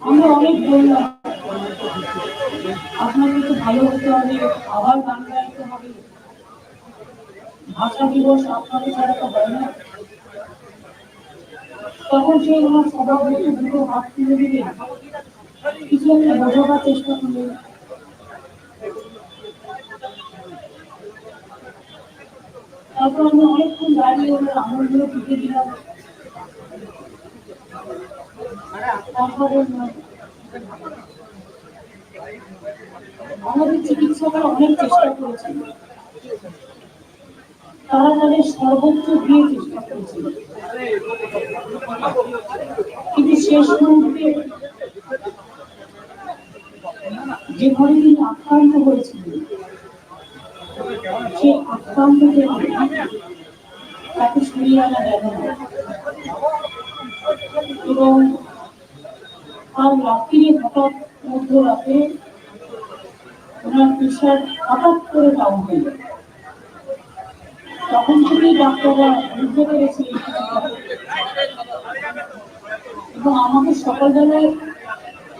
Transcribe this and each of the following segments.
আমরা অনেক বললাম, আপনাকে তো ভালো হতে হবে, আবার গান গাইতে হবে। ভাষা দিবস আপনাকে ছাড়া তো হয় না। তখন সেই আমার সভাপতি দুটো হাত তুলে দিলে কিছু একটা বোঝাবার চেষ্টা করলেন। তারপর আমি অনেকক্ষণ দাঁড়িয়ে ওনার আঙুলগুলো টিপে দিলাম তারপর বললাম, আমাদের চিকিৎসকরা অনেক চেষ্টা করেছেন। তারা তাদের সর্বোচ্চ দিয়ে চেষ্টা করেছেন। কিন্তু শেষ মুহূর্তে যে ঘরে তিনি আক্রান্ত হয়েছিলেন সে আক্রান্ত তাকে সরিয়ে আনা যাবে না। এবং তার রাত্রি হঠাৎ মধ্যরাতে ওনার প্রেশার হঠাৎ করে ডাউন হয়ে। তখন থেকেই ডাক্তাররা বুঝতে পেরেছে এবং আমাকে সকালবেলায়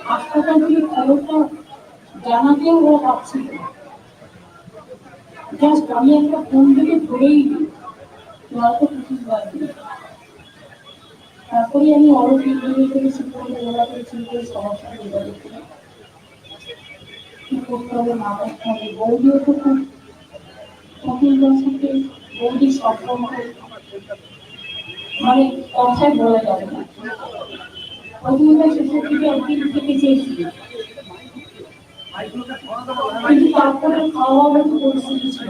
হাসপাতাল থেকে খবরটা জানাতেও ওরা পাচ্ছিল জাস্ট আমি একটা ফোন থেকে ধরেই দিই হয়তো কিছু তারপরে আমি অরো বিদ্যালয় থেকে কি করতে হবে, না করতে হবে বৌদিও তো খুব বৌদির সম্পর্ক মানে কথায় বলা যাবে না। অতুলদার শেষের দিকে থেকে চেয়েছিল। কিন্তু তারপরে খাওয়া পরিস্থিতি ছিল।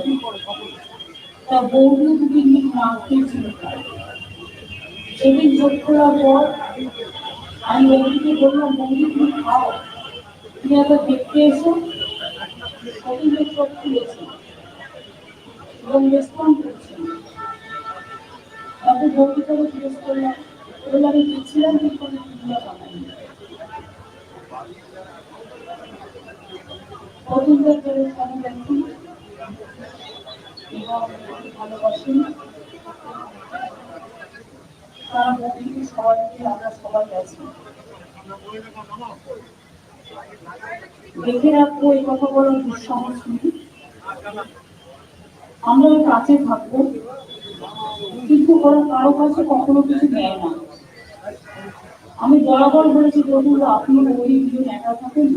তা বৌদিও দুদিন দিন না খেয়েছিল। সেদিন যোগ করার পর আমি বৌদিকে বললাম বৌদি তুমি খাও। তুমি একবার দেখতে এসো চোখ খুলেছে এবং রেসপন্ড করছে। তারপর জিজ্ঞেস করলাম আমি দিচ্ছিলাম কিন্তু করে এবং ভালোবাসি তারা বৌদিকে সবাই সবাই দেখে রাখব এই কথা বলার দুঃসাহস আমরা কাছে থাকব, কিন্তু ওরা কারও কাছে কখনো কিছু নেয় না। আমি বরাবর বলেছি, বন্ধুরা, আপনি ওই দুজন একা থাকেন,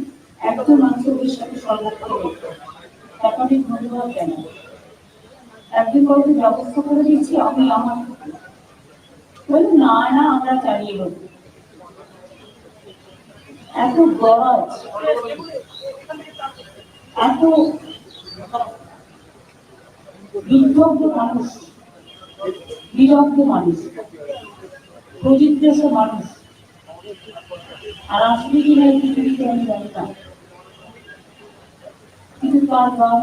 একজন মানুষের সাথে সর্বক্ষণ টাকাটি ধন্যবাদ কেন একদিন কাউকে ব্যবস্থা করে দিচ্ছি, আমি আমার বলি, না না, আমরা চালিয়ে দেব এত গরজ এত বিদ্ধগ্ধ মানুষ বিরগ্ধ মানুষ প্রজিজ্ঞাস মানুষ। আর আসলে কি না এই পৃথিবীতে আমি জানি কিন্তু তার গান,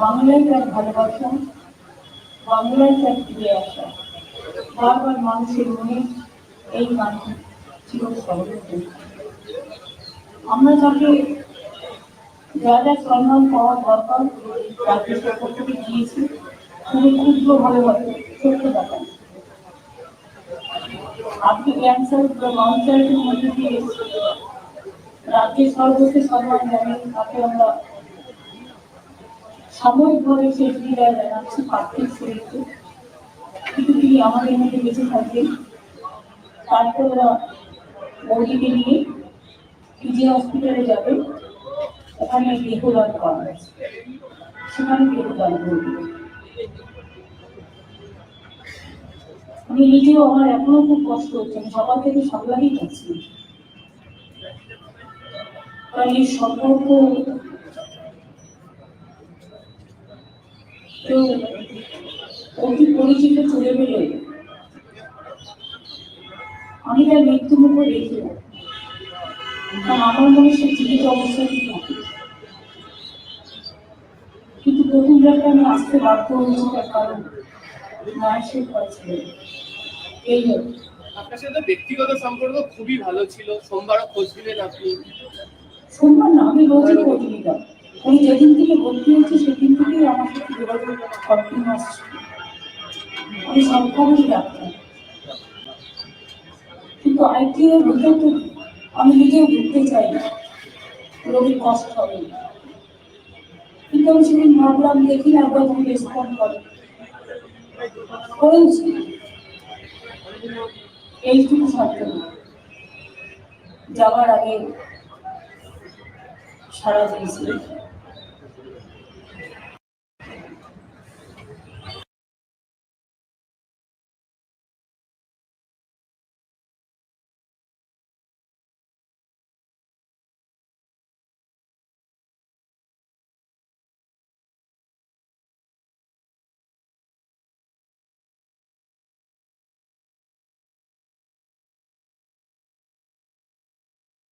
বাংলায় তার ভালোবাসা বাংলায় তার ফিরে আসা বারবার মানুষের মনে এই গান ছিল সর্বত্র আমরা যাকে যা যা সম্মান পাওয়া দরকার রাজ্য সরকার থেকে দিয়েছি খুবই ক্ষুদ্র ভালোবাসে ছোট্ট ব্যাপার আপনি ক্যান্সার বা মাউন্সারের মধ্যে দিয়ে রাজ্যের সর্বোচ্চ সম্মান জানেন তাকে আমরা সাময়িকভাবে শেষ বিদায় জানাচ্ছি পার্থিব শরীরকে। কিন্তু তিনি আমাদের মধ্যে বেঁচে থাকবেন। তারপর বৌদিকে নিয়ে পিজি হসপিটালে যাবে ওখানে দেহদান করা হয়েছে। সেখানে দেহদান করবে আমি নিজেও আমার এখনও খুব কষ্ট হচ্ছে। আমি সকাল থেকে সামলাতেই যাচ্ছি কারণ এই সম্পর্ক কেউ অতি পরিচিত চলে গেলে। আমি তার মৃত্যু মুখে দেখি আমার মনে সে জীবিত অবস্থাতেই থাকে কিন্তু প্রথম ব্যাপারে আমি আসতে বাধ্য হয়েছি তার কারণ। মায়ের পাচ্ছে এই আপনার সাথে ব্যক্তিগত সম্পর্ক খুবই ভালো ছিল। সোমবারও খোঁজ দিলেন আপনি। সোমবার না আমি রোজই খোঁজ নিতাম। উনি যেদিন থেকে ভর্তি হয়েছে সেদিন থেকেই আমার কন্টিনিউ আসছে আমি সরকারি ডাক্তার কিন্তু আইটিআই ভিতর তো আমি নিজেও ঢুকতে চাই রোগীর কষ্ট হবে। কিন্তু আমি সেদিন ভাবলাম দেখি না একবার তুমি রেসপন্ড করো করেছি এইটুকু ছাড়তে যাওয়ার আগে সারা দিয়েছি